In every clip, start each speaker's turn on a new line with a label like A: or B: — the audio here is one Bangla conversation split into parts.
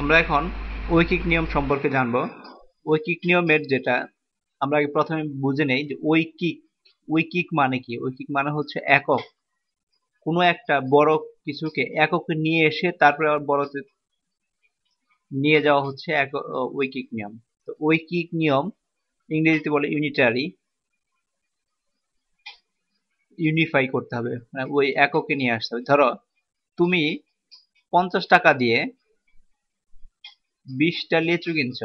A: আমরা এখন ঐকিক নিয়ম সম্পর্কে জানব। ঐকিক নিয়মের যেটা, আমরা আগে প্রথমে বুঝে নেই যে ঐকিক ঐকিক মানে কি? ঐকিক মানে হচ্ছে একক। কোনো একটা বড় কিছুকে এককে নিয়ে এসে তারপরে আবার বড়তে নিয়ে যাওয়া হচ্ছে এক ঐকিক নিয়ম। তো ঐকিক নিয়ম ইংরেজিতে বলে ইউনিটারি ইউনিফাই করতে হবে। মানে ওই এককে নিয়ে আসতে হবে। ধরো, তুমি পঞ্চাশ টাকা দিয়ে বিশটা লিচু কিনছ?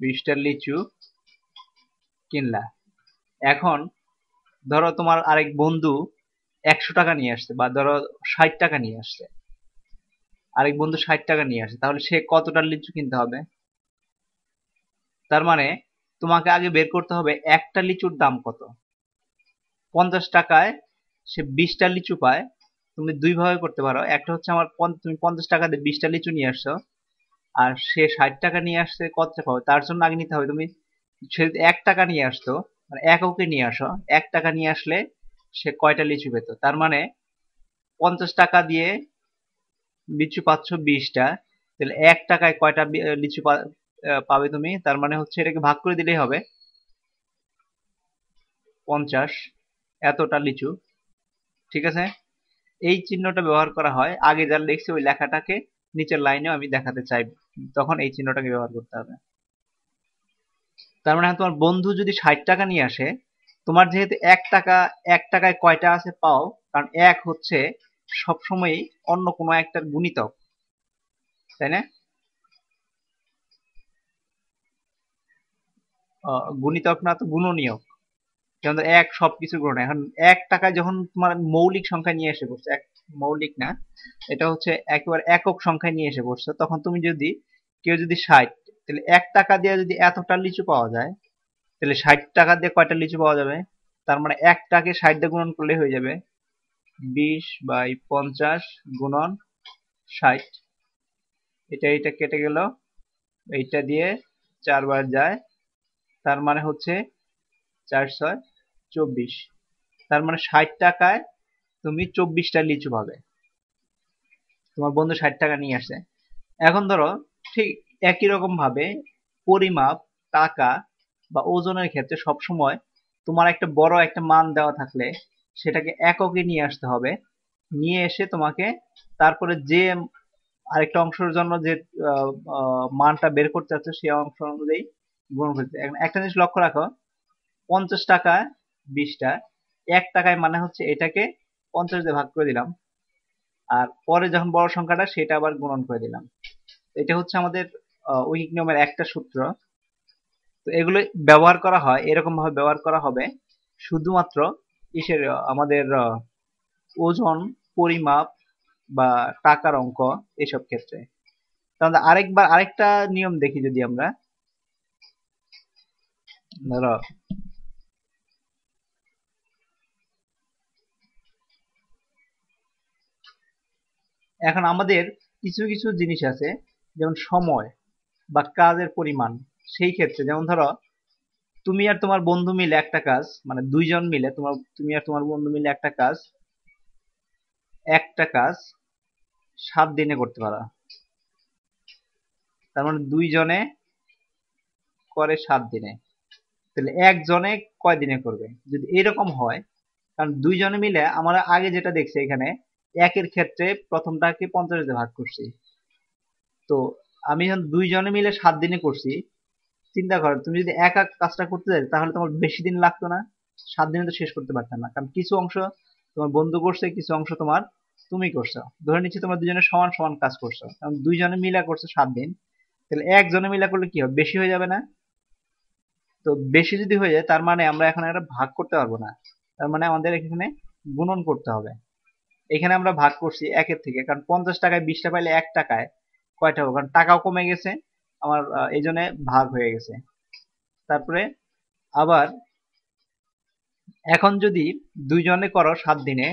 A: বিশটা লিচু কিনলা। এখন ধরো তোমার আরেক বন্ধু একশো টাকা নিয়ে আসছে বা ধরো ষাট টাকা নিয়ে আসছে। আরেক বন্ধু ষাট টাকা নিয়ে আসছে, তাহলে সে কতটা লিচু কিনতে হবে? তার মানে তোমাকে আগে বের করতে হবে একটা লিচুর দাম কত? পঞ্চাশ টাকায় সে বিশটা লিচু পায় তুমি দুই ভাবে করতে পারো। একটা হচ্ছে আমার তুমি পঞ্চাশ টাকা দিয়ে বিশটা লিচু নিয়ে আসছো, আর সে ষাট টাকা নিয়ে আসছে কত টাকা তার জন্য আগে নিতে হবে। তুমি সে এক টাকা নিয়ে আসতো মানে এককে নিয়ে আসো। এক টাকা নিয়ে আসলে সে কয়টা লিচু পেত? তার মানে পঞ্চাশ টাকা দিয়ে লিচু পাচ্ছ বিশটা। তাহলে এক টাকায় কয়টা লিচু পাবে তুমি? তার মানে হচ্ছে এটাকে ভাগ করে দিলেই হবে। পঞ্চাশ, এতটা লিচু। ঠিক আছে? এই চিহ্নটা ব্যবহার করা হয়। আগে যা লিখছে ওই লেখাটাকে নিচের লাইনেও আমি দেখাতে চাই। তখন এই চিহ্নটাকে ব্যবহার করতে হবে। তার মানে তোমার বন্ধু যদি ষাট টাকা নিয়ে আসে, তোমার যেহেতু এক টাকা, এক টাকায় কয়টা আছে পাও, কারণ এক হচ্ছে সবসময় অন্য কোনো একটার গুণিতক। তাই না? গুণিতক না তো গুণনীয়ক। যেমন এক সবকিছু গ্রহণ এখন এক টাকায় যখন তোমার মৌলিক সংখ্যা নিয়ে এসে পড়ছে, এক মৌলিক না, এটা হচ্ছে একেবারে একক সংখ্যা নিয়ে এসে পড়ছে, তখন তুমি যদি কেউ যদি ষাট, তাহলে এক টাকা দিয়ে যদি এতটা লিচু পাওয়া যায়, তাহলে ষাট টাকা দিয়ে কয়টা লিচু পাওয়া যাবে? তার মানে এক একটাকে ষাট দিয়ে গুণন করলে হয়ে যাবে বিশ বাই পঞ্চাশ গুণন ষাট। এটা এটা কেটে গেল, এইটা দিয়ে চারবার যায়, তার মানে হচ্ছে চার ছয় চব্বিশ। তার মানে ষাট টাকায় তুমি চব্বিশটা লিচু পাবে। তোমার বন্ধু ষাট টাকা নিয়ে আসে। এখন ধরো, ঠিক একই রকম ভাবে পরিমাপ, টাকা বা ওজনের ক্ষেত্রে সবসময় তোমার একটা বড় একটা মান দেওয়া থাকলে সেটাকে এককে নিয়ে আসতে হবে। নিয়ে এসে তোমাকে তারপরে যে আরেকটা অংশের জন্য যে মানটা বের করতে চাচ্ছ সেই অংশ অনুযায়ী গুণ করতে একটা জিনিস লক্ষ্য রাখো, পঞ্চাশ টাকা বিশটা, এক টাকায় মানে হচ্ছে এটাকে পঞ্চাশ দিয়ে ভাগ করে দিলাম। আর পরে যখন বড় সংখ্যাটা, সেটা আবার গুণন করে দিলাম। এটা হচ্ছে আমাদের ঐকিক নিয়মের একটা সূত্র। তো এগুলো ব্যবহার করা হয় এরকম ভাবে ব্যবহার করা হবে। শুধুমাত্র ইসের আমাদের ওজন, পরিমাপ বা টাকার অঙ্ক এসব ক্ষেত্রে। তাহলে আরেকবার আরেকটা নিয়ম দেখি যদি আমরা। ধরো এখন আমাদের কিছু কিছু জিনিস আছে, যেমন সময় বা কাজের পরিমাণ, সেই ক্ষেত্রে যেমন ধরো, তুমি আর তোমার বন্ধু মিলে একটা কাজ মানে দুইজন মিলে তোমার, তুমি আর তোমার বন্ধু মিলে একটা কাজ একটা কাজ সাত দিনে করতে পারো। তার মানে দুইজনে করে সাত দিনে। তাহলে একজনে কয় দিনে করবে? যদি এরকম হয়, কারণ দুইজনে মিলে আমরা আগে যেটা দেখছি এখানে একের ক্ষেত্রে প্রথমটাকে পঞ্চাশ দিয়ে ভাগ করছি। তো আমি যখন দুইজনে মিলে সাত দিনে করছি। চিন্তা করো তুমি যদি এক এক কাজটা করতে যাই, তাহলে তোমার বেশি দিন লাগতো না। সাত দিনে তো শেষ করতে পারতাম না। কারণ কিছু অংশ তোমার বন্ধু করছে, কিছু অংশ তোমার তুমি করছ। ধরে নিচ্ছি তোমার দুজনে সমান সমান কাজ করছ। কারণ দুইজনে মিলা করছ সাত দিন। তাহলে একজনে মিলা করলে কি হবে? বেশি হয়ে যাবে না? তো বেশি যদি হয়ে যায়, তার মানে আমরা এখন একটা ভাগ করতে পারব না। তার মানে আমাদের এখানে গুণন করতে হবে। এখানে আমরা ভাগ করছি একের থেকে, কারণ পঞ্চাশ টাকায় বিশটা পাইলে এক টাকায় কয়টা হবে? কারণ টাকাও কমে গেছে, আমার এই জন্য ভাগ হয়ে গেছে। তারপরে আবার এখন যদি দুইজনে করো সাত দিনে,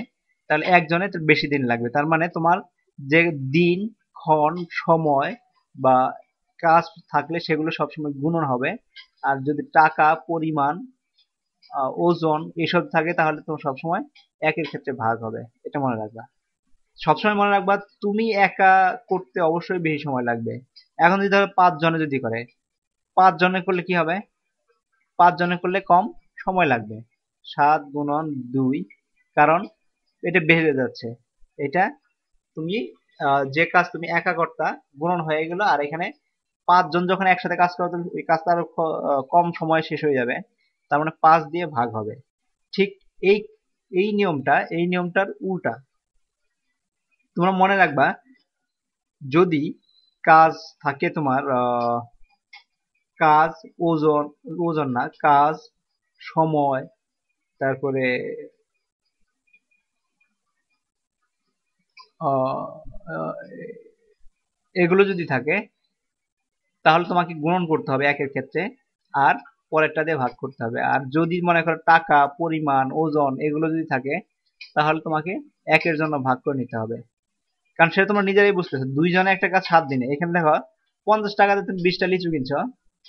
A: তাহলে একজনে বেশি দিন লাগবে। তার মানে তোমার যে দিন, ক্ষণ, সময় বা কাজ থাকলে সেগুলো সবসময় গুণন হবে। আর যদি টাকা, পরিমাণ ওজন এসব থাকে, তাহলে তোমার সবসময় একের ক্ষেত্রে ভাগ হবে। এটা মনে রাখবা। সবসময় মনে রাখবা, তুমি একা করতে অবশ্যই বেশি সময় লাগবে। এখন যদি ধরো পাঁচ জনে যদি করে, পাঁচ জনে করলে কি হবে? পাঁচ জনে করলে কম সময় লাগবে। সাত গুণন দুই, কারণ এটা বেড়ে যাচ্ছে। এটা তুমি যে কাজ তুমি একা করতা, গুণন হয়ে গেল, আর এখানে পাঁচজন যখন একসাথে কাজ করো ওই কাজটা আরও কম সময় শেষ হয়ে যাবে। তার মানে পাঁচ দিয়ে ভাগ হবে। ঠিক এই এই নিয়মটা, এই নিয়মটার উল্টা। তোমরা মনে রাখবা, যদি কাজ থাকে তোমার কাজ, ওজন ওজন না, কাজ, সময়, তারপরে এগুলো যদি থাকে, তাহলে তোমাকে গুণন করতে হবে একের ক্ষেত্রে। আর পরেরটা দিয়ে ভাগ করতে হবে। আর যদি মনে করো টাকা, পরিমাণ, ওজন এগুলো যদি থাকে, তাহলে তোমাকে একের জন্য ভাগ করে নিতে হবে। কারণ সেটা তোমরা নিজেরাই বুঝতেছো। দুইজনে একটা কাজ সাত দিনে। এখানে দেখো, পঞ্চাশ টাকাতে তুমি বিশটা লিচু কিনছ।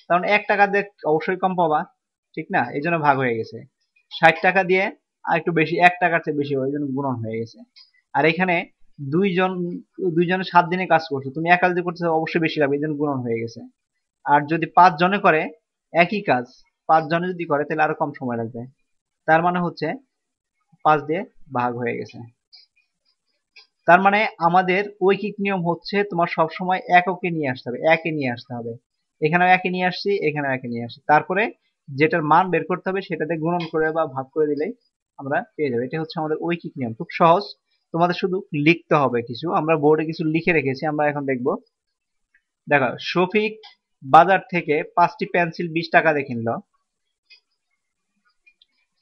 A: তখন এক টাকা দিয়ে অবশ্যই কম পাবা, ঠিক না? এই জন্য ভাগ হয়ে গেছে। ষাট টাকা দিয়ে আর একটু বেশি, এক টাকার চেয়ে বেশি ওই জন্য গুণন হয়ে গেছে। আর এখানে দুইজন, দুইজনে সাত দিনে কাজ করছ। তুমি একা যদি করতে অবশ্যই বেশি লাগবে, এই জন্য গুণন হয়ে গেছে। আর যদি পাঁচ জনে করে একই কাজ, পাঁচ জনে যদি করে, তাহলে আরও কম সময় লাগবে। তার মানে হচ্ছে, পাঁচ দিয়ে ভাগ হয়ে গেছে। তার মানে আমাদের ঐকিক নিয়ম হচ্ছে, তোমার সব সময় এককে নিয়ে আসতে হবে, একে নিয়ে আসতে হবে। এখানে একে নিয়ে আসছি এখানে একে নিয়ে আসছি। তারপরে যেটার মান বের করতে হবে সেটাতে গুণন করে বা ভাগ করে দিলেই আমরা পেয়ে যাব। এটা হচ্ছে আমাদের ঐকিক নিয়ম। খুব সহজ। তোমাদের শুধু লিখতে হবে কিছু। আমরা বোর্ডে কিছু লিখে রেখেছি, আমরা এখন দেখব। দেখো শফিক বাজার থেকে পাঁচটি পেন্সিল বিশ টাকা দিয়ে কিনলো।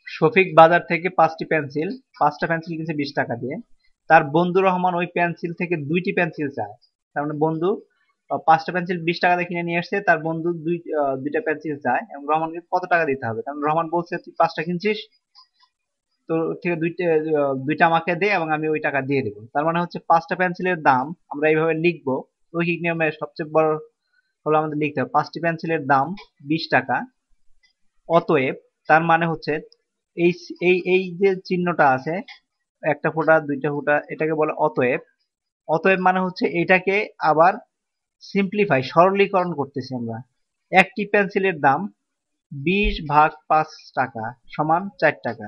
A: শফিক বাজার থেকে পাঁচটি পেন্সিল, পাঁচটা পেন্সিল কিনছে বিশ টাকা দিয়ে। তার বন্ধু রহমান ওই পেন্সিল থেকে দুইটি পেন্সিল চায়। তার মানে বন্ধু পাঁচটা পেন্সিল বিশ টাকা দিয়ে কিনে নিয়ে আসছে তার বন্ধু দুই দুইটা পেন্সিল চায় এবং রহমানকে কত টাকা দিতে হবে? কারণ রহমান বলছে, তুই পাঁচটা কিনছিস তো থেকে দুইটা দুইটা আমাকে দে এবং আমি ওই টাকা দিয়ে দেবো। তার মানে হচ্ছে পাঁচটা পেন্সিলের দাম আমরা এইভাবে লিখব। রৈখিক নিয়মে সবচেয়ে বড় হলো আমাদের লিখতে হবে, পাঁচটি পেন্সিলের দাম বিশ টাকা। অতএব তার মানে হচ্ছে এই এই এই যে চিহ্নটা আছে, একটা ফোঁটা, দুইটা ফোঁটা, এটাকে বলে অতএব। অতএব মানে হচ্ছে এটাকে আবার সিম্পলিফাই সরলীকরণ করতেছি আমরা। একটি পেন্সিলের দাম বিশ ভাগ পাঁচ টাকা সমান চার টাকা।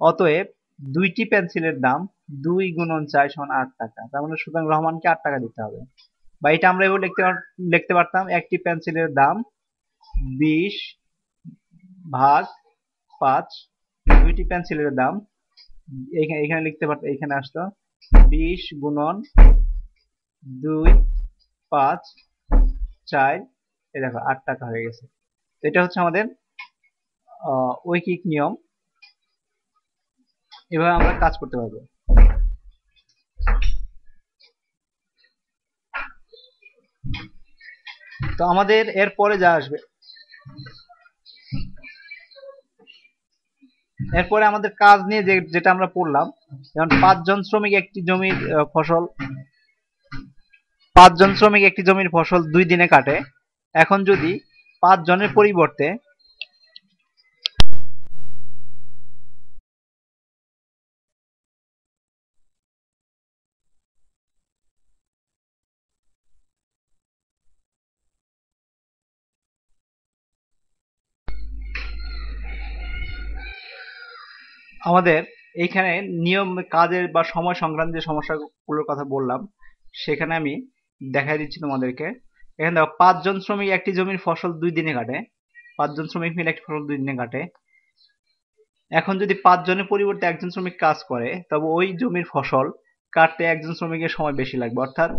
A: অতএব দুইটি পেন্সিলের দাম দুই গুণন চার সমান আট টাকা। তার মানে সুতরাং রহমানকে আট টাকা দিতে হবে। বা এটা আমরা এবার লিখতে লিখতে পারতাম একটি পেন্সিলের দাম বিশ ভাগ পাঁচ, দুইটি পেন্সিলের দাম এখানে এখানে লিখতে পারতো এখানে আসতো বিশ গুণন দুই পাঁচ চার, এই দেখো আট টাকা হয়ে গেছে। তো এটা হচ্ছে আমাদের ঐকিক নিয়ম। এভাবে আমরা কাজ করতে পারব। তো আমাদের এর পরে যা আসবে। এরপরে আমাদের কাজ নিয়ে যে, যেটা আমরা পড়লাম, যেমন পাঁচজন শ্রমিক একটি জমির ফসল, পাঁচজন শ্রমিক একটি জমির ফসল দুই দিনে কাটে। এখন যদি পাঁচ জনের পরিবর্তে আমাদের এইখানে নিয়ম, কাজের বা সময় সংক্রান্ত যে সমস্যাগুলোর কথা বললাম, সেখানে আমি দেখাই দিচ্ছি তোমাদেরকে। এখানে দেখো, পাঁচজন শ্রমিক একটি জমির ফসল দুই দিনে কাটে। পাঁচজন শ্রমিক মিলে একটি ফসল দুই দিনে কাটে। এখন যদি পাঁচজনের পরিবর্তে একজন শ্রমিক কাজ করে, তবে ওই জমির ফসল কাটতে একজন শ্রমিকের সময় বেশি লাগবে। অর্থাৎ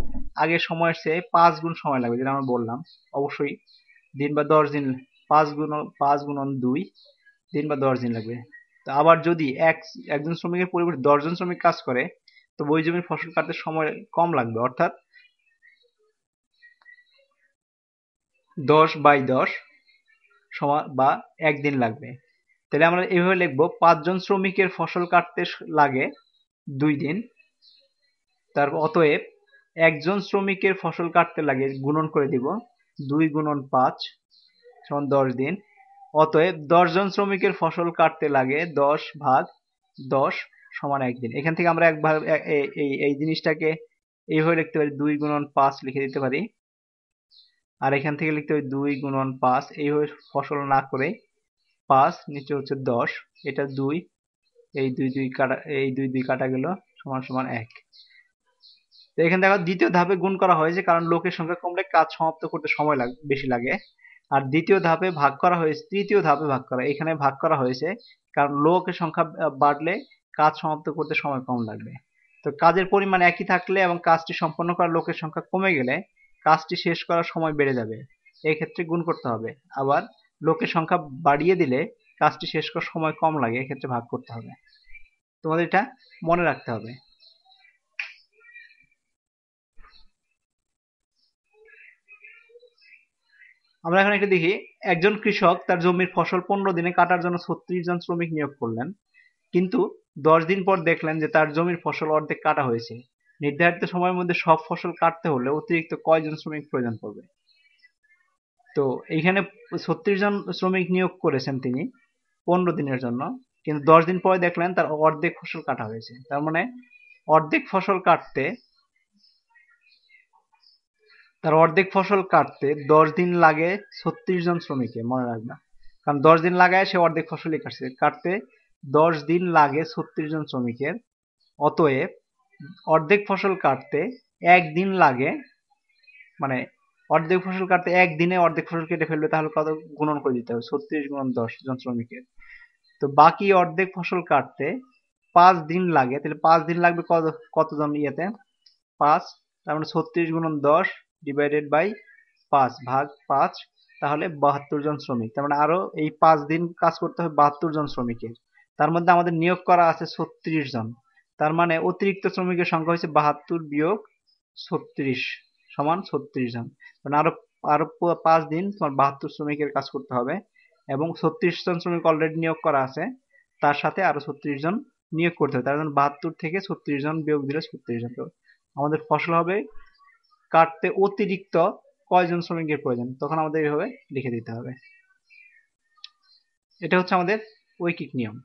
A: আগের সময়ের চেয়ে পাঁচ গুণ সময় লাগবে, যেটা আমরা বললাম। অবশ্যই দিন বা দশ দিন, পাঁচ গুণ, পাঁচ গুণন দুই, দিন বা দশ দিন লাগবে। তো আবার যদি এক, একজন শ্রমিকের পরিবর্তে দশজন শ্রমিক কাজ করে, তো ওই জমির ফসল কাটতে সময় কম লাগবে, অর্থাৎ দশ বাই দশ সমান বা একদিন লাগবে। তাহলে আমরা এভাবে লিখব, পাঁচজন শ্রমিকের ফসল কাটতে লাগে দুই দিন তার অতএব একজন শ্রমিকের ফসল কাটতে লাগে গুণন করে দিব, দুই গুণন পাঁচ সমান দশ দিন অতএব দশজন শ্রমিকের ফসল কাটতে লাগে, দশ ভাগ দশ সমান একদিন। এখান থেকে আমরা একবার এ- এ- এই এই জিনিসটাকে এইভাবে লিখতে পারি, দুই গুণন পাঁচ লিখে দিতে পারি। আর এখান থেকে লিখতে পারি দুই গুণন পাঁচ, এইভাবে ফসল না করে পাঁচ, নিচে হচ্ছে দশ। এটা দুই, এই দুই দুই কাটা, এই দুই দুই কাটা গেল, সমান সমান এক। তো এখানে দেখো দ্বিতীয় ধাপে গুণ করা হয়েছে কারণ লোকের সংখ্যা কমলে কাজ সমাপ্ত করতে সময় লাগ, বেশি লাগে। আর দ্বিতীয় ধাপে ভাগ করা হয়েছে, তৃতীয় ধাপে ভাগ করা, এখানে ভাগ করা হয়েছে, কারণ লোকের সংখ্যা বাড়লে কাজ সমাপ্ত করতে সময় কম লাগবে। তো কাজের পরিমাণ একই থাকলে এবং কাজটি সম্পন্ন করা লোকের সংখ্যা কমে গেলে কাজটি শেষ করার সময় বেড়ে যাবে। এই ক্ষেত্রে গুণ করতে হবে। আবার লোকের সংখ্যা বাড়িয়ে দিলে কাজটি শেষ করার সময় কম লাগে, এক্ষেত্রে ভাগ করতে হবে। তোমাদের এটা মনে রাখতে হবে। আমরা এখানে একটা দেখি, একজন কৃষক তার জমির ফসল পনেরো দিনে কাটার জন্য ছত্রিশ জন শ্রমিক নিয়োগ করলেন। কিন্তু দশ দিন পর দেখলেন যে তার জমির ফসল অর্ধেক কাটা হয়েছে। নির্ধারিত সময়ের মধ্যে সব ফসল কাটতে হলে অতিরিক্ত কয়জন শ্রমিক প্রয়োজন পড়বে? তো এইখানে ছত্রিশ জন শ্রমিক নিয়োগ করেছেন তিনি পনেরো দিনের জন্য। কিন্তু দশ দিন পরে দেখলেন তার অর্ধেক ফসল কাটা হয়েছে। তার মানে অর্ধেক ফসল কাটতে তার অর্ধেক ফসল কাটতে দশ দিন লাগে ছত্রিশ জন শ্রমিকের মনে রাখবা কারণ দশ দিন লাগায় সে অর্ধেক ফসলই কাটছে। কাটতে দশ দিন লাগে ছত্রিশ জন শ্রমিকের। অতএব অর্ধেক ফসল কাটতে একদিন লাগে মানে অর্ধেক ফসল কাটতে একদিনে অর্ধেক ফসল কেটে ফেলবে, তাহলে কত গুণন করে দিতে হবে? ছত্রিশ গুণন দশ জন শ্রমিকের। তো বাকি অর্ধেক ফসল কাটতে পাঁচ দিন লাগে। তাহলে পাঁচ দিন লাগবে কত, কতজন ইয়েতে? পাঁচ, তার মানে ছত্রিশ গুণন দশ ডিভাইডেড বাই পাঁচ ভাগ পাঁচ, তাহলে বাহাত্তর জন শ্রমিক। তার মানে আরও এই পাঁচ দিন কাজ করতে হবে বাহাত্তর জন শ্রমিকের। তার মধ্যে আমাদের নিয়োগ করা আছে ছত্রিশ জন। তার মানে অতিরিক্ত শ্রমিকের সংখ্যা হচ্ছে বাহাত্তর বিয়োগ ছত্রিশ সমান ছত্রিশ জন। মানে আরও আরও পাঁচ দিন তোমার বাহাত্তর শ্রমিকের কাজ করতে হবে এবং ছত্রিশ জন শ্রমিক অলরেডি নিয়োগ করা আছে, তার সাথে আরও ছত্রিশ জন নিয়োগ করতে হবে। তার জন্য বাহাত্তর থেকে ছত্রিশ জন বিয়োগ দিলে ছত্রিশ জন। আমাদের ফসল হবে কাটতে অতিরিক্ত কয়জন শ্রমিকের প্রয়োজন? তখন আমাদের এইভাবে লিখে দিতে হবে। এটা হচ্ছে আমাদের ঐকিক নিয়ম।